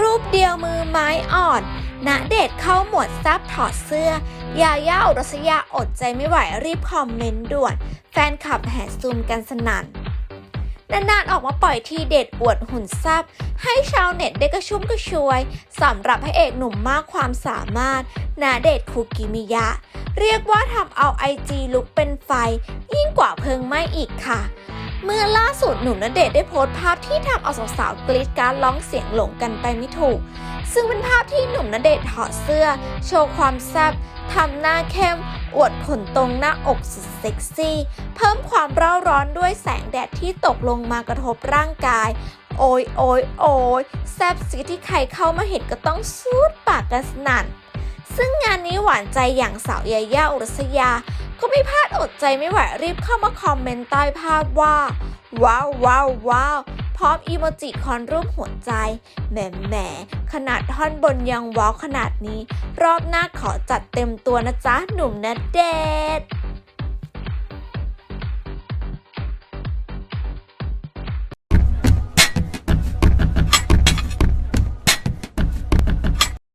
รูปเดียวมือไม้อ่อนณเดชน์เข้าหมวดซับถอดเสื้อ ยาย่าอุรัสยาอดใจไม่ไหวรีบคอมเมนต์ด่วน แฟนคลับแห่ซูมกันสนั่นนานๆออกมาปล่อยทีเด็ดอวดหุ่นซับให้ชาวเน็ตได้กระชุ่มกระชวยสำหรับพระเอกหนุ่มมากความสามารถนาเดชน์คุกิมิยะ เรียกว่าทำเอาไอจีลุกเป็นไฟ ยิ่งกว่าเพลิงไหม้อีกค่ะ เมื่อล่าสุดหนุ่มณเดชน์ได้โพสต์ภาพที่ทำเอาสาวๆกรีดการร้องเสียงหลงกันไปไม่ถูก ซึ่งเป็นภาพที่หนุ่มณเดชน์ถอดเสื้อ โชว์ความแซ่บทำหน้าเข้ม อวดขนตรงหน้าอกสุดเซ็กซี่ เพิ่มความเร่าร้อนด้วยแสงแดดที่ตกลงมากระทบร่างกาย โอยโอยโอยแซ่บสีที่ใครเข้ามาเห็นก็ต้องซูดปากกันสนั่นซึ่งงานนี้หวานใจอย่างสาวยาย่าอุรัสยา ก็ไม่พลาดอดใจไม่ไหวรีบเข้ามาคอมเมนต์ใต้ภาพว่า ว้าวว้าวว้าวพร้อมอีโมจิคอนรูปหัวใจ แหมแหมขนาดท่อนบนยังว้าวขนาดนี้ รอบหน้าขอจัดเต็มตัวนะจ๊ะ หนุ่มนะเดช